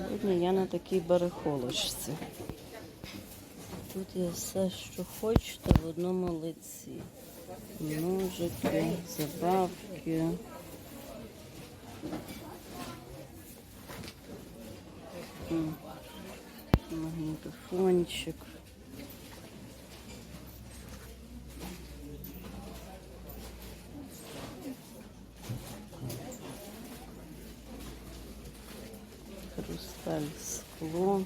Сьогодні я на такій барахолочці. Тут є все, що хочете в одному лиці. Ножики, забавки. Магнітофончик. Хрусталь, скло,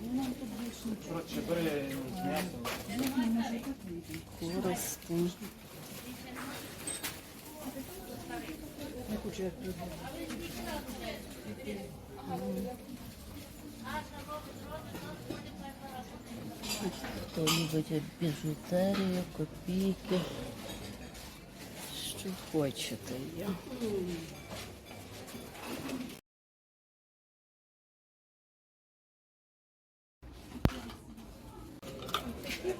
корости. Хто любить біжутерію, копійки. Що хочете є.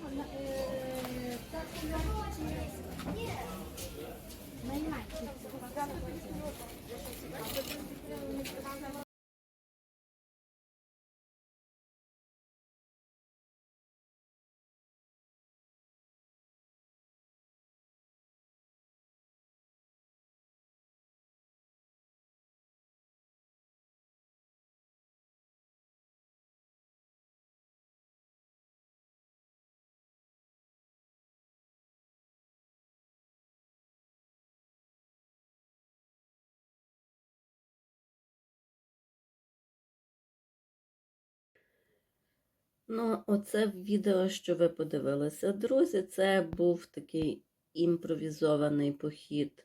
Ну, оце відео, що ви подивилися, друзі, це був такий імпровізований похід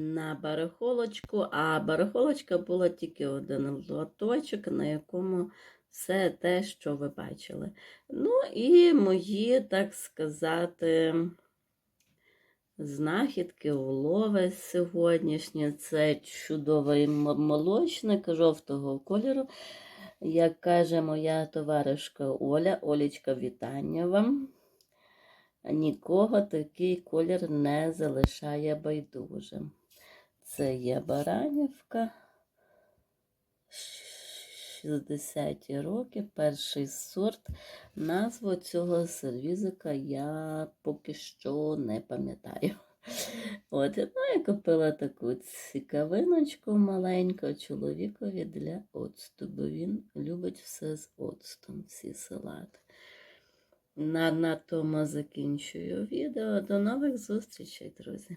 на барахолочку, а барахолочка була тільки один лоточок, на якому все те, що ви бачили. Ну і мої, так сказати, знахідки, улови сьогоднішні. Це чудовий молочник жовтого кольору. Як каже моя товаришка Оля, Олічка, вітання вам. Нікого такий колір не залишає байдужим. Це є Баранівка. 60 роки, перший сорт. Назву цього сервізика я поки що не пам'ятаю. От, ну, я купила таку цікавиночку маленьку чоловікові для оцту, бо він любить все з оцтом, всі салати. На, на тому закінчую відео. До нових зустрічей, друзі!